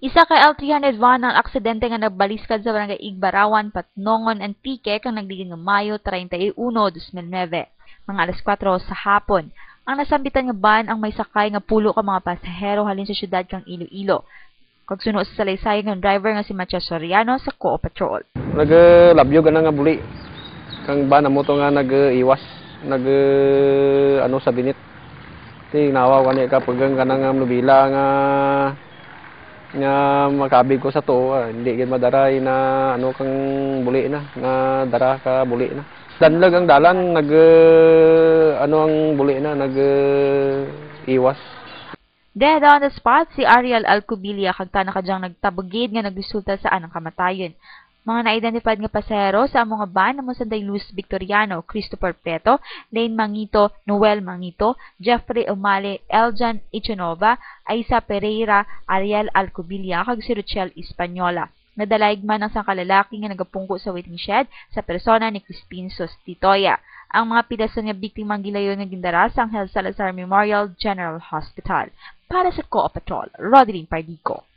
Isa ka L301 ang aksidente nga nagbaliskad sa barangay Igbarawan, Patnongon, Antique kang nagdiging nga Mayo 31, 2009. Mga alas 4 sa hapon. Ang nasambitan nga ban ang may sakay nga pulo ka mga pasahero halin sa syudad kang Iloilo. Kagsuno sa salaysay ng driver nga si Matias Soriano sa Co Patrol. Naglabyo ka na nga buli. Kang ba na nga nag-iwas. Nag ano sa binit. Ti nawa ko ni ka pagang ka na nga nubila nga nga makabig ko sa to ah, hindi gid madaray na ano kang buli na nga dara ka buli na danlag ang dalan nag ano ang buli na nag iwas Dead on the spot si Ariel Alcubilia kag tanang kadyang nagtabugid nga nagresulta sa anang kamatayon. Mga na-identified nga pasahero sa among ban namo Sanday Luz Victoriano, Christopher Preto, Lane Mangito, Noel Mangito, Jeffrey Umale, Eljan Ichenova, Aisa Pereira, Ariel Alcubilia kag si Rochelle Española. Nadalaig man ang sang kalalaki nga nagapungko sa waiting shed sa persona ni Crispin Sostitoya. Ang mga pidasan nga biktimang gilayon nga gindara sa Angel Salazar Memorial General Hospital. Para sa Co Patrol, Rodrin Pardico.